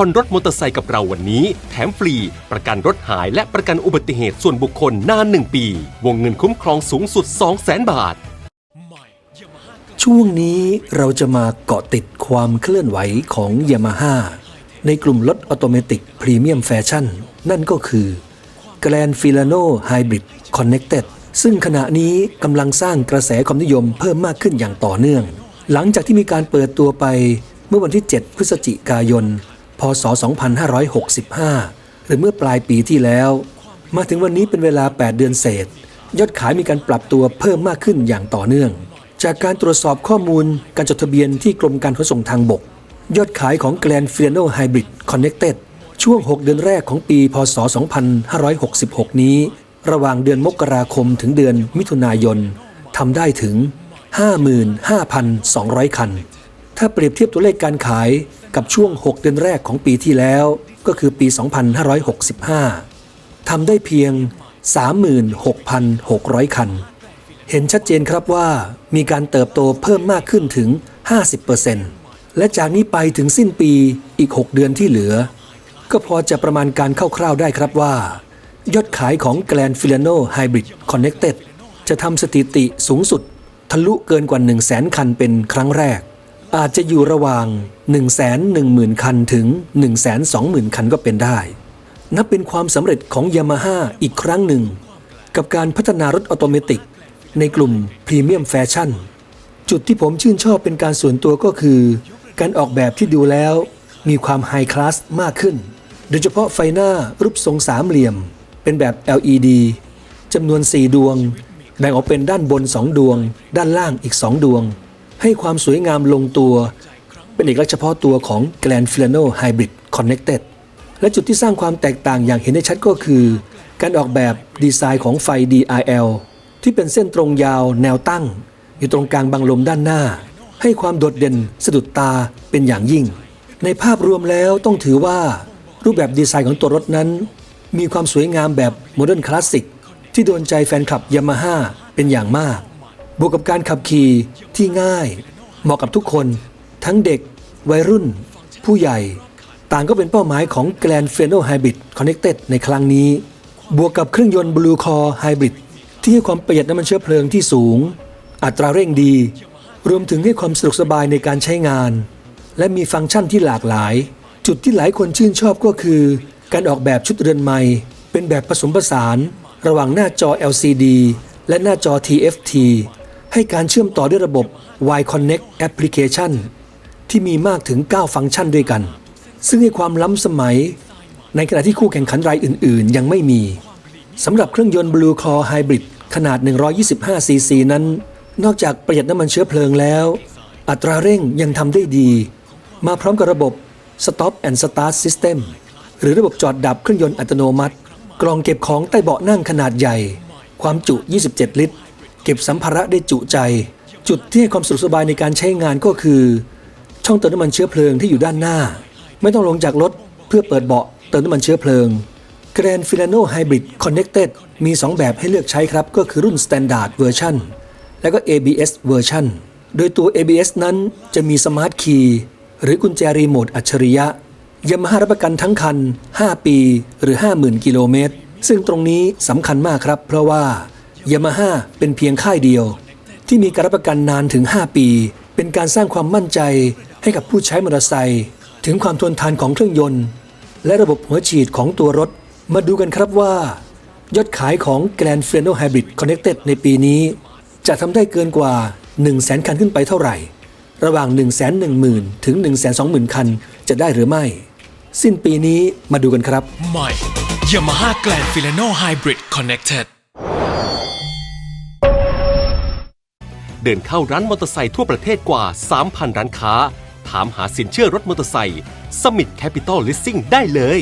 ผ่อนรถมอเตอร์ไซค์กับเราวันนี้ แถมฟรี ประกันรถหายและประกันอุบัติเหตุส่วนบุคคลนาน1ปี วงเงินคุ้มครองสูงสุด 200,000บาท ช่วงนี้เราจะมาเกาะติดความเคลื่อนไหวของยามาฮ่าในกลุ่มรถออโตเมติกพรีเมียมแฟชั่น นั่นก็คือ Grand Filano Hybrid Connected ซึ่งขณะนี้กำลังสร้างกระแสความนิยมเพิ่มมากขึ้นอย่างต่อเนื่อง หลังจากที่มีการเปิดตัวไปเมื่อวันที่ 7 พฤศจิกายน พศ 2565 หรือเมื่อปลายปีที่แล้ว มาถึงวันนี้เป็นเวลา 8 เดือนเศษ ยอดขายมีการปรับตัวเพิ่มมากขึ้นอย่างต่อเนื่อง จากการตรวจสอบข้อมูลการจดทะเบียนที่กรมการขนส่งทางบก ยอดขายของ Grand Fiano Hybrid Connected ช่วง 6 เดือนแรกของปี พศ 2566 นี้ ระหว่างเดือนมกราคมถึงเดือนมิถุนายนทำได้ถึง 55,200 คัน ถ้าเปรียบเทียบตัวเลขการขาย กับช่วง 6 เดือนแรกของปีที่แล้ว ก็คือปี 2565 ทำได้เพียง 36,600 คัน เห็นชัดเจนครับว่ามีการเติบโตเพิ่มมากขึ้นถึง 50%และจากนี้ไปถึงสิ้นปีอีก 6 เดือนที่เหลือ ก็พอจะประมาณการคร่าวๆได้ครับว่า ยอดขายของ Grand Filano Hybrid Connected จะทำสถิติสูงสุด ทะลุเกินกว่า 1 0 0 0 0แคันเป็นครั้งแรก อาจจะอยู่ระหว่าง 1 1 0 0 0 0 คันถึง 1 2 0 0 0 0 คันก็เป็นได้ นับเป็นความสำเร็จของยามาฮ่าอีกครั้งหนึ่ง กับการพัฒนารถออโตเมติก ในกลุ่มพรีเมียมแฟชั่น จุดที่ผมชื่นชอบเป็นการส่วนตัวก็คือ การออกแบบที่ดูแล้ว มีความไฮคลาสมากขึ้น โดยเฉพาะไฟหน้ารูปทรงสามเหลี่ยม เป็นแบบ LED จำนวน 4 ดวง แบ่งออกเป็นด้านบน 2 ดวง ด้านล่างอีก 2 ดวง ให้ความสวยงามลงตัว เป็นเอกลักษณ์เฉพาะตัวของ Grand Filano Hybrid Connected และจุดที่สร้างความแตกต่างอย่างเห็นได้ชัดก็คือ การออกแบบดีไซน์ของไฟ DRL ที่เป็นเส้นตรงยาวแนวตั้ง อยู่ตรงกลางบังลมด้านหน้า ให้ความโดดเด่นสะดุดตาเป็นอย่างยิ่ง ในภาพรวมแล้วต้องถือว่า รูปแบบดีไซน์ของตัวรถนั้น มีความสวยงามแบบโมเดิร์นคลาสสิกที่โดนใจแฟนคลับยามาฮ่าเป็นอย่างมาก บวกกับการขับขี่ที่ง่าย เหมาะกับทุกคน ทั้งเด็ก วัยรุ่น ผู้ใหญ่ ต่างก็เป็นเป้าหมายของ Grand f i n o Hybrid Connected ในครั้งนี้ บวกกับเครื่องยนต์ Blue Core Hybrid ที่ให้ความประหยัดน้ำมันเชื้อเพลิงที่สูง อัตราเร่งดี รวมถึงให้ความสะดวกสบายในการใช้งาน และมีฟังก์ชันที่หลากหลาย จุดที่หลายคนชื่นชอบก็คือ การออกแบบชุดเรือนไม้เป็นแบบผสมผสาน ระหว่างหน้าจอ LCD และหน้าจอ TFT ให้การเชื่อมต่อด้วยระบบ Y Connect Application ที่มีมากถึง 9 ฟังก์ชันด้วยกัน ซึ่งให้ความล้ำสมัย ในขณะที่คู่แข่งขันรายอื่น ๆ ยังไม่มีสำหรับเครื่องยนต์ Blue Core Hybrid ขนาด 125 ซีซีนั้น นอกจากประหยัดน้ำมันเชื้อเพลิงแล้ว อัตราเร่งยังทำได้ดี มาพร้อมกับระบบ Stop and Start System หรือระบบจอดดับเครื่องยนต์อัตโนมัติ กล่องเก็บของใต้เบาะนั่งขนาดใหญ่ ความจุ 27 ลิตร เก็บสัมภาระได้จุใจ จุดที่ให้ความสะดวกสบายในการใช้งานก็คือ ช่องเติมน้ำมันเชื้อเพลิงที่อยู่ด้านหน้า ไม่ต้องลงจากรถเพื่อเปิดเบาะเติมน้ำมันเชื้อเพลิง Grand Filano Hybrid Connected มี 2 แบบให้เลือกใช้ครับ ก็คือรุ่น Standard Version และก็ ABS Version โดยตัว ABS นั้นจะมี Smart Key หรือกุญแจรีโมทอัจฉริยะยามาฮ่ารับประกันทั้งคัน 5 ปีหรือ 50,000 กิโลเมตร ซึ่งตรงนี้สำคัญมากครับ เพราะว่า ยามาฮ่าเป็นเพียงค่ายเดียว ที่มีการรับประกันนานถึง 5 ปี เป็นการสร้างความมั่นใจให้กับผู้ใช้มอเตอร์ไซค์ถึงความทนทานของเครื่องยนต์ และระบบหัวฉีดของตัวรถ มาดูกันครับว่า ยอดขายของ Grand f i n o Hybrid Connected ในปีนี้ จะทำได้เกินกว่า 1 0 0 0 0แคันขึ้นไปเท่าไหร่ ระหว่าง 1 1 0 0 0 0 ถึง 1 2 0 0 0 0 คันจะได้หรือไม่ สิ้นปีนี้มาดูกันครับใหม่ Yamaha Grand Filano Hybrid Connected ดินเข้าร้านมอเตอร์ไซค์ทั่วประเทศกว่า 3,000 ร้านค้า ถามหาสินเชื่อรถมอเตอร์ไซค์ Summit Capital Leasing ได้เลย